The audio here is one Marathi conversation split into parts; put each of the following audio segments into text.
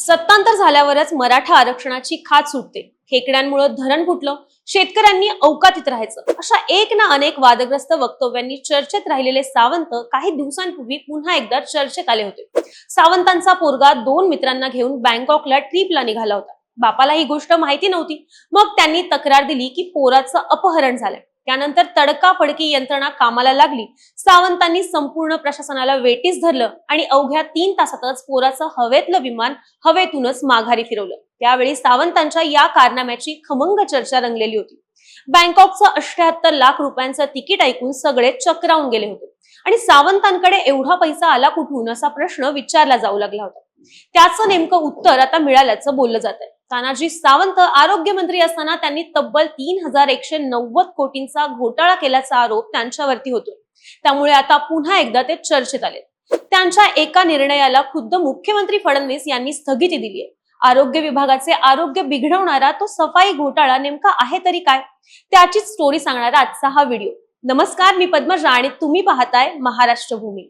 सत्तांतर झाल्यावरच मराठा आरक्षणाची खात सुटते. खेकड्यांमुळे धरण फुटलं. शेतकऱ्यांनी अवकातीत राहायचं. अशा एक ना अनेक वादग्रस्त वक्तव्यांनी चर्चेत राहिलेले सावंत काही दिवसांपूर्वी पुन्हा एकदा चर्चेत आले होते. सावंतांचा पोरगा दोन मित्रांना घेऊन बँकॉकला ट्रिपला निघाला होता. बापाला ही गोष्ट माहिती नव्हती. मग त्यांनी तक्रार दिली की पोराचं अपहरण झालंय. त्यानंतर तडकाफडकी यंत्रणा कामाला लागली. सावंतांनी संपूर्ण प्रशासनाला वेटीस धरलं आणि अवघ्या तीन तासातच पोराचं हवेतलं विमान हवेतूनच माघारी फिरवलं. त्यावेळी सावंतांच्या या कारनाम्याची खमंग चर्चा रंगलेली होती. बँकॉकचं अठ्याहत्तर लाख रुपयांचं तिकीट ऐकून सगळे चक्रावून गेले होते. आणि सावंतांकडे एवढा पैसा आला कुठून असा प्रश्न विचारला जाऊ लागला होता. त्याचं नेमकं उत्तर आता मिळाल्याचं बोललं जात आहे तानाजी सावंत आरोग्यमंत्री असताना त्यांनी तब्बल तीन हजार एकशे नव्वद कोटींचा घोटाळा केल्याचा आरोप त्यांच्यावरती होतो त्यामुळे आता पुन्हा एकदा ते चर्चेत आले. त्यांच्या एका निर्णयाला खुद्द मुख्यमंत्री फडणवीस यांनी स्थगिती दिली आहे आरोग्य विभागाचे आरोग्य बिघडवणारा तो सफाई घोटाळा नेमका आहे तरी काय? त्याचीच स्टोरी सांगणारा आजचा हा व्हिडिओ नमस्कार मी पद्मजा आणि तुम्ही पाहताय महाराष्ट्र भूमी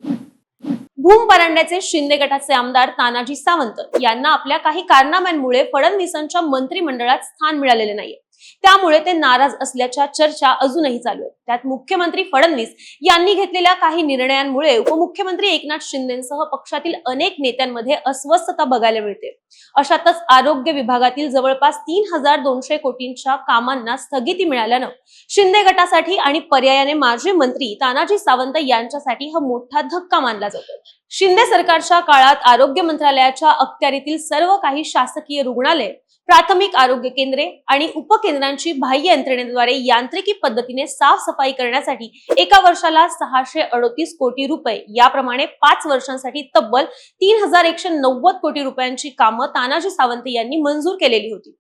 भूम परांड्याचे शिंदे गटाचे आमदार तानाजी सावंत यांना आपल्या काही कारनाम्यांमुळे फडणवीसांच्या मंत्रिमंडळात स्थान मिळालेले नाहीये. त्यामुळे ते नाराज असल्याच्या चर्चा अजूनही चालू आहेत. त्यात मुख्यमंत्री फडणवीस यांनी घेतलेल्या काही निर्णयांमुळे उपमुख्यमंत्री एकनाथ शिंदेसह पक्षातील अनेक नेत्यांमध्ये अस्वस्थता बघायला मिळते. अशातच आरोग्य विभागातील जवळपास तीन हजार दोनशे कोटींच्या कामांना स्थगिती मिळाल्यानं शिंदे गटासाठी आणि पर्यायाने माजी मंत्री तानाजी सावंत यांच्यासाठी हा मोठा धक्का मानला जातो. शिंदे सरकारच्या काळात आरोग्य मंत्रालयाच्या अखत्यारीतील सर्व काही शासकीय रुग्णालय प्राथमिक आरोग्य केंद्रे आणि उपकेंद्रांची बाह्य यंत्रणेद्वारे यांत्रिकी पद्धतीने साफसफाई करण्यासाठी एका वर्षाला सहाशे अडोतीस कोटी रुपये याप्रमाणे पाच वर्षांसाठी तब्बल तीन हजार एकशे नव्वद कोटी रुपयांची कामं तानाजी सावंत यांनी मंजूर केलेली होती.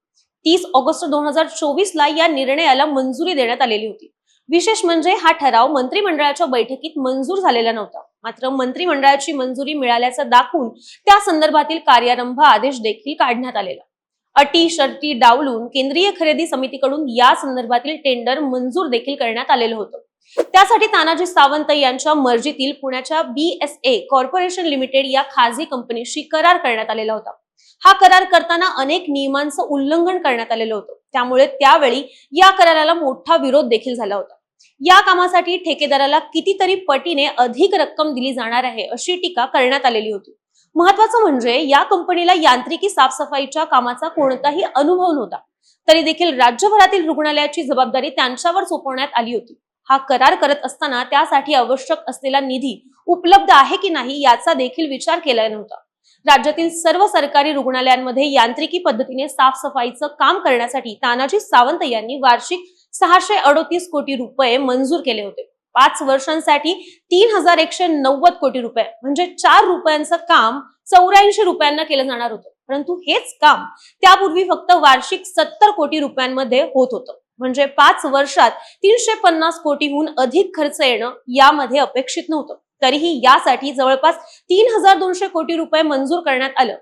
तीस ऑगस्ट दोन हजार चोवीस ला या निर्णयाला मंजुरी देण्यात आलेली होती. विशेष म्हणजे हा ठराव मंत्रिमंडळाच्या बैठकीत मंजूर झालेला नव्हता. मात्र मंत्रिमंडळाची मंजुरी मिळाल्याचं दाखवून त्या संदर्भातील कार्यारंभ आदेश देखील काढण्यात आलेला. अटी शर्ती डावलून केंद्रीय खरेदी समितीकडून या संदर्भातील टेंडर मंजूर देखील करण्यात आलेलं होतं. त्यासाठी तानाजी सावंत यांच्या मर्जीतील पुण्याच्या बीएसए कॉर्पोरेशन लिमिटेड या खाजगी कंपनीशी करार करण्यात आलेला होता. हा करार करताना अनेक नियमांचं उल्लंघन करण्यात आलेलं होतं. त्यामुळे त्यावेळी या कराराला मोठा विरोध देखील झाला होता. या कामासाठी ठेकेदाराला कितीतरी पटीने अधिक रक्कम दिली जाणार आहे अशी टीका करण्यात आलेली होती. महत्वाचं म्हणजे या कंपनीला यांत्रिकी साफसफाईच्या कामाचा कोणताही अनुभव नव्हता. तरी देखील राज्यभरातील रुग्णालयाची जबाबदारी त्यांच्यावर सोपवण्यात आली होती. हा करार करत असताना त्यासाठी आवश्यक असलेला निधी उपलब्ध आहे की नाही याचा देखील विचार केला नव्हता. राज्यातील सर्व सरकारी रुग्णालयांमध्ये यांत्रिकी पद्धतीने साफसफाईचं काम करण्यासाठी तानाजी सावंत यांनी वार्षिक सहाशे अडोतीस कोटी रुपये मंजूर केले होते. पाच वर्षांसाठी तीन हजार एकशे नव्वद कोटी रुपये म्हणजे चार रुपयांचं काम चौऱ्याऐंशी रुपयांना केलं जाणार होतं. परंतु हेच काम त्यापूर्वी फक्त वार्षिक सत्तर कोटी रुपयांमध्ये होत होतं. म्हणजे पाच वर्षात तीनशे पन्नास कोटीहून अधिक खर्च येणं यामध्ये अपेक्षित नव्हतं. तरीही यासाठी जवळपास तीन हजार दोनशे कोटी रुपये मंजूर करण्यात आलं.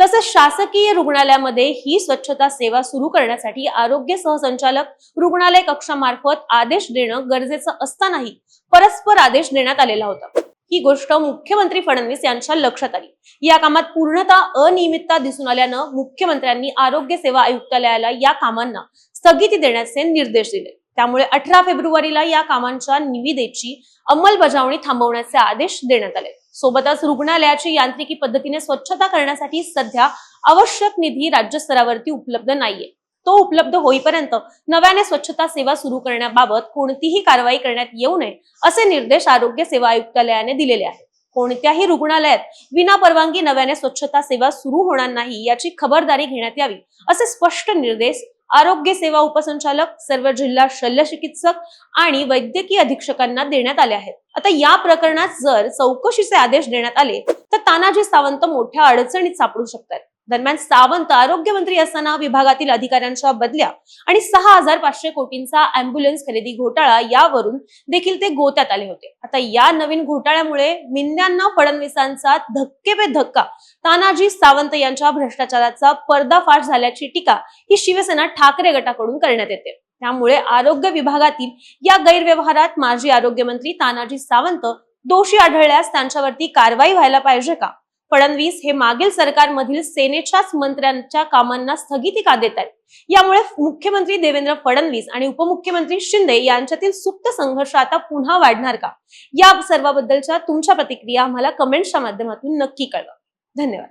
तसंच शासकीय रुग्णालयामध्ये ही स्वच्छता सेवा सुरू करण्यासाठी आरोग्य सहसंचालक रुग्णालय कक्षामार्फत आदेश देणं गरजेचं असतानाही परस्पर आदेश देण्यात आलेला होता. ही गोष्ट मुख्यमंत्री फडणवीस यांच्या लक्षात आली. या कामात पूर्णतः अनियमितता दिसून आल्यानं मुख्यमंत्र्यांनी आरोग्य सेवा आयुक्तालयाला या कामांना स्थगिती देण्याचे निर्देश दिले. त्यामुळे अठरा फेब्रुवारीला या कामांच्या निविदेची अंमलबजावणी थांबवण्याचे आदेश देण्यात आले. सोबतच रुग्णालयाची यांत्रिकी पद्धतीने स्वच्छता करण्यासाठी सध्या आवश्यक निधी राज्य स्तरावरती उपलब्ध नाहीये. तो उपलब्ध होईपर्यंत नव्याने स्वच्छता सेवा सुरू करण्याबाबत कोणतीही कारवाई करण्यात येऊ नये असे निर्देश आरोग्य सेवा आयुक्तालयाने दिलेले आहेत. कोणत्याही रुग्णालयात विना परवानगी नव्याने स्वच्छता सेवा सुरू होणार नाही याची खबरदारी घेण्यात यावी असे स्पष्ट निर्देश आरोग्य सेवा उपसंचालक सर्व जिल्हा शल्य चिकित्सक आणि वैद्यकीय अधीक्षकांना देण्यात आले आहेत. आता या प्रकरणात जर चौकशीचे आदेश देण्यात आले तर तानाजी सावंत मोठ्या अडचणीत सापडू शकतात. दरम्यान सावंत आरोग्यमंत्री असताना विभागातील अधिकाऱ्यांच्या बदल्या आणि सहा हजार पाचशे कोटींचा अँब्युलन्स खरेदी घोटाळा यावरून देखील ते गोत्यात आले होते. आता या नवीन घोटाळ्यामुळे मिंद्यांना फडणवीसांचा धक्के पे धक्का तानाजी सावंत यांच्या भ्रष्टाचाराचा पर्दाफाश झाल्याची टीका ही शिवसेना ठाकरे गटाकडून करण्यात येते. त्यामुळे आरोग्य विभागातील या गैरव्यवहारात माजी आरोग्यमंत्री तानाजी सावंत दोषी आढळल्यास त्यांच्यावरती कारवाई व्हायला पाहिजे का? फडणवीस हे मागील सरकारमधील सेनेच्याच मंत्र्यांच्या कामांना स्थगिती का देत आहेत? यामुळे मुख्यमंत्री देवेंद्र फडणवीस आणि उपमुख्यमंत्री शिंदे यांच्यातील सुप्त संघर्ष आता पुन्हा वाढणार का? या सर्वाबद्दलच्या तुमच्या प्रतिक्रिया आम्हाला कमेंट्सच्या माध्यमातून नक्की कळवा. धन्यवाद.